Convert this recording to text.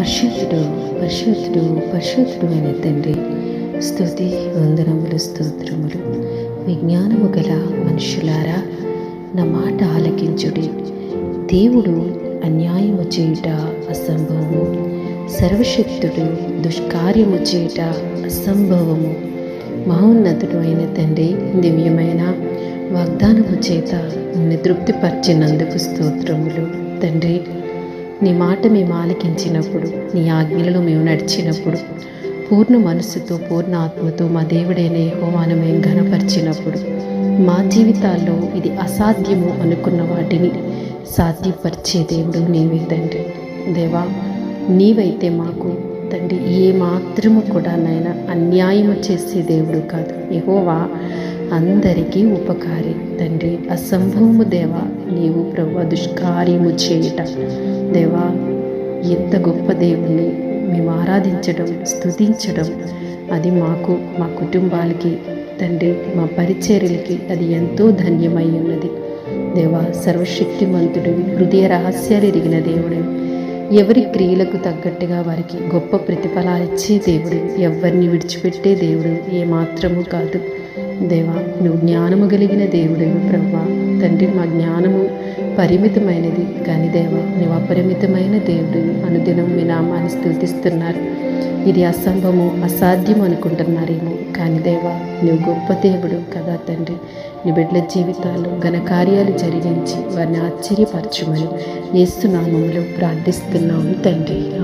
పరిశుద్ధుడు పరిశుద్ధుడు పరిశుద్ధుడు అయిన తండ్రి. స్థుతి వందనములు స్తోత్రములు. విజ్ఞానము గల మనుషులారా నా మాట ఆలకించుడి. దేవుడు అన్యాయము చేయుట అసంభవము. సర్వశక్తుడు దుష్కార్యము చేయుట అసంభవము. మహోన్నతుడు అయిన తండ్రి దివ్యమైన వాగ్దానము చేత నిన్ను తృప్తిపరిచినందుకు స్తోత్రములు. తండ్రి నీ మాట మేము ఆలకించినప్పుడు నీ ఆజ్ఞలలో మేము నడిచినప్పుడు పూర్ణ మనస్సుతో పూర్ణ ఆత్మతో మా దేవుడైన యెహోవాను మేము ఘనపరిచినప్పుడు మా జీవితాల్లో ఇది అసాధ్యము అనుకున్న వాటిని సాధ్యపరిచే దేవుడు నీవే తండ్రి. దేవా నీవైతే మాకు తండ్రి ఏ మాత్రము కూడా నాయన అన్యాయము చేసే దేవుడు కాదు. యెహోవా అందరికీ ఉపకారి. తండ్రి అసంభవము దేవా నీవు ప్రభు దుష్కార్యము చేయట. దేవా ఎంత గొప్ప దేవుణ్ణి మేము ఆరాధించడం స్తుతించడం అది మాకు మా కుటుంబాలకి తండ్రి మా పరిచర్యలకి అది ఎంతో ధన్యమై ఉన్నది. దేవా సర్వశక్తిమంతుడు హృదయ రహస్యాలు ఎరిగిన దేవుడు. ఎవరి క్రియలకు తగ్గట్టుగా వారికి గొప్ప ప్రతిఫలాలు ఇచ్చే దేవుడు. ఎవరిని విడిచిపెట్టే దేవుడు ఏమాత్రము కాదు. దేవా నువ్వు జ్ఞానము కలిగిన దేవుడు ప్రభా తండ్రి మా జ్ఞానము పరిమితమైనది కానీ దేవా నువ్వు అపరిమితమైన దేవుడు అనుదినం మీ నామాన్ని స్థుతిస్తున్నారు ఇది అసంభవము అసాధ్యం అనుకుంటున్నారేమో కానీ దేవా నువ్వు గొప్ప దేవుడు కదా తండ్రి. నీ బిడ్డల జీవితాల్లో ఘనకార్యాలు జరిగించి వారిని ఆశ్చర్యపరచమని ఏస్తున్నామములు ప్రార్థిస్తున్నాము తండ్రి.